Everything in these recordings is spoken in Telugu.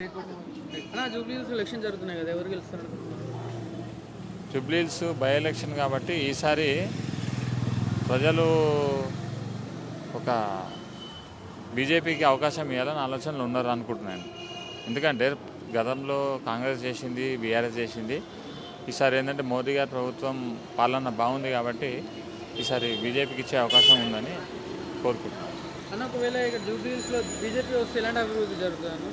అన్న జూబ్లీస్ ఎలక్షన్ జరుగుతున్నాయి కదా? ఎవరు గెలుస్తారు? అనుకుంటున్నారు జుబ్లీల్స్ బై ఎలక్షన్ కాబట్టి ఈసారి ప్రజలు ఒక బీజేపీకి అవకాశం ఇవ్వాలని ఆలోచనలు ఉన్నారు అనుకుంటున్నాను. ఎందుకంటే గతంలో కాంగ్రెస్ చేసింది బీఆర్ఎస్ చేసింది. ఈసారి ఏంటంటే మోదీ గారి ప్రభుత్వం పాలన బాగుంది కాబట్టి ఈసారి బీజేపీకి ఇచ్చే అవకాశం ఉందని కోరుకుంటున్నాను. అన్న ఒకవేళ ఇక్కడ బీజేపీ వస్తే ఎలాంటి అభివృద్ధి జరుగుతుంది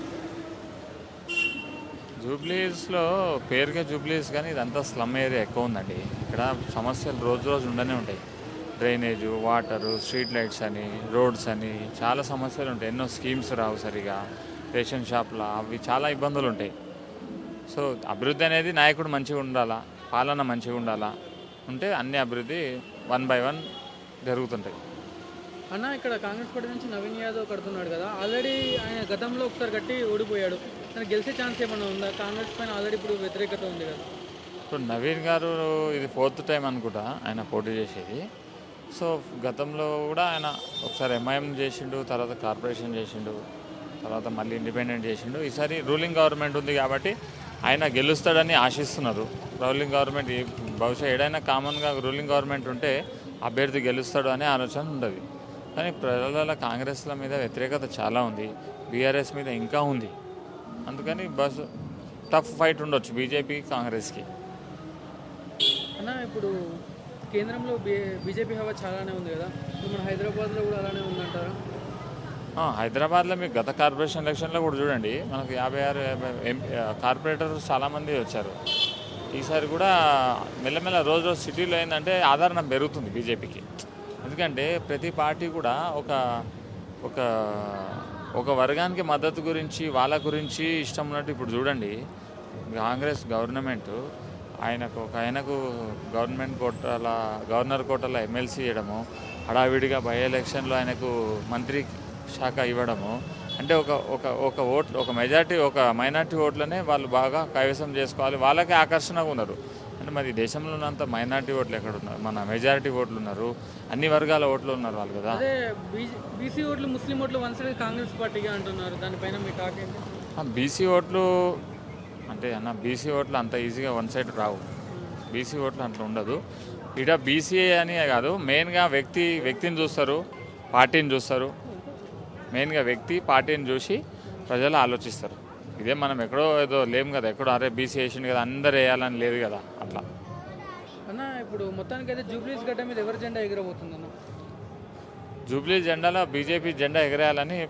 జూబ్లీస్లో పేరుగా జూబ్లీస్ కానీ ఇదంతా స్లమ్ ఏరియా ఎక్కువ ఉందండి. ఇక్కడ సమస్యలు రోజు రోజు ఉండనే ఉంటాయి. డ్రైనేజు వాటరు స్ట్రీట్ లైట్స్ అని రోడ్స్ అని చాలా సమస్యలు ఉంటాయి. ఎన్నో స్కీమ్స్ రావు సరిగా. రేషన్ షాప్ల అవి చాలా ఇబ్బందులు ఉంటాయి. సో అభివృద్ధి అనేది నాయకుడు మంచిగా ఉండాలా? పాలన మంచిగా ఉండాలా? ఉంటే అన్ని అభివృద్ధి వన్ బై వన్ జరుగుతుంటాయి. అన్న ఇక్కడ కాంగ్రెస్ పార్టీ నుంచి నవీన్ యాదవ్ కడుతున్నాడు కదా. ఆల్రెడీ ఆయన గతంలో ఒకసారి కట్టి ఓడిపోయాడు. తనకు గెలిచే ఛాన్స్ ఏమైనా ఉందా? కాంగ్రెస్ పైన ఆల్రెడీ ఇప్పుడు వ్యతిరేకత ఉంది కదా. ఇప్పుడు నవీన్ గారు ఇది ఫోర్త్ టైం అనుకుంటా ఆయన పోటీ చేసేది. సో గతంలో కూడా ఆయన ఒకసారి ఎంఐఎం చేసిండు తర్వాత కార్పొరేషన్ చేసిండు తర్వాత మళ్ళీ ఇండిపెండెంట్ చేసిండు. ఈసారి రూలింగ్ గవర్నమెంట్ ఉంది కాబట్టి ఆయన గెలుస్తాడని ఆశిస్తున్నారు. రూలింగ్ గవర్నమెంట్ బహుశా ఏడైనా కామన్గా రూలింగ్ గవర్నమెంట్ ఉంటే అభ్యర్థి గెలుస్తాడు అనే ఆలోచన ఉంటుంది కానీ ప్రజల కాంగ్రెస్ల మీద వ్యతిరేకత చాలా ఉంది. బీఆర్ఎస్ మీద ఇంకా ఉంది. అందుకని బస్ టఫ్ ఫైట్ ఉండొచ్చు బీజేపీ కాంగ్రెస్కి. అన్న ఇప్పుడు కేంద్రంలో బీజేపీ హవా చాలానే ఉంది కదా. మన హైదరాబాద్లో కూడా అలానే ఉందంటారా? హైదరాబాద్లో మీకు గత కార్పొరేషన్ ఎలక్షన్లో కూడా చూడండి. మనకు యాభై ఆరు కార్పొరేటర్స్ చాలామంది వచ్చారు. ఈసారి కూడా మెల్లమెల్ల రోజు రోజు సిటీలో ఏంటంటే ఆదరణ పెరుగుతుంది బీజేపీకి. ఎందుకంటే ప్రతి పార్టీ కూడా ఒక ఒక ఒక వర్గానికి మద్దతు గురించి వాళ్ళ గురించి ఇష్టం ఉన్నట్టు ఇప్పుడు చూడండి. కాంగ్రెస్ గవర్నమెంట్ ఆయనకు ఒక ఆయనకు గవర్నమెంట్ కోటల గవర్నర్ కోటల ఎమ్మెల్సీ ఇవ్వడము హడావిడిగా బై ఎలక్షన్లో ఆయనకు మంత్రి శాఖ ఇవ్వడము అంటే ఒక ఒక ఒక ఓట్ ఒక మెజార్టీ ఒక మైనార్టీ ఓట్లనే వాళ్ళు బాగా కైవసం చేసుకోవాలి. వాళ్ళకే ఆకర్షణగా ఉన్నారు. అంటే మరి దేశంలో ఉన్నంత మైనార్టీ ఓట్లు ఎక్కడ ఉన్నారు మన మెజారిటీ ఓట్లు ఉన్నారు. అన్ని వర్గాల ఓట్లు ఉన్నారు వాళ్ళు కదా. అదే బీసీ ఓట్లు ముస్లిం ఓట్లు వన్ సైడ్ కాంగ్రెస్ పార్టీగా అంటున్నారు. దానిపైన మీ టాక్ ఏంటి? బీసీ ఓట్లు అంటే అన్న బీసీ ఓట్లు అంత ఈజీగా వన్ సైడ్ రావు. బీసీ ఓట్లు అట్లా ఉండదు. ఇక్కడ బీసీఏ అని కాదు మెయిన్గా వ్యక్తి వ్యక్తిని చూస్తారు పార్టీని చూస్తారు. మెయిన్గా వ్యక్తి పార్టీని చూసి ప్రజలు ఆలోచిస్తారు. ఇదే మనం ఎక్కడో ఏదో లేం కదా ఎక్కడో అరే బీసీ వేసిండు కదా అందరు వేయాలని లేదు కదా అట్లా. అన్న ఇప్పుడు మొత్తానికి అయితే జూబ్లీస్ గడ్డ మీద ఎవరి జెండా ఎగిరబోతుంది అన్న జూబ్లీ జెండాలో బీజేపీ జెండా ఎగరేయాలని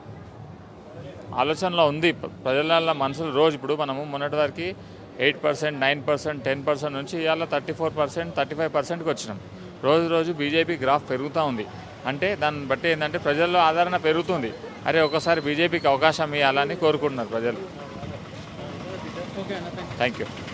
ఆలోచనలో ఉంది. ప్ర- ప్రజల మనసులు రోజు ఇప్పుడు మనము మొన్నటి వరకు eight percent nine percent ten percent నుంచి ఇవాళ thirty four percent thirty five పర్సెంట్కి వచ్చినాం. రోజు రోజు బీజేపీ గ్రాఫ్ పెరుగుతూ ఉంది. అంటే దాన్ని బట్టి ఏంటంటే ప్రజల్లో ఆదరణ పెరుగుతుంది. అరే ఒకసారి బీజేపీకి అవకాశం ఇవ్వాలని కోరుకుంటున్నారు ప్రజలు. Thank you.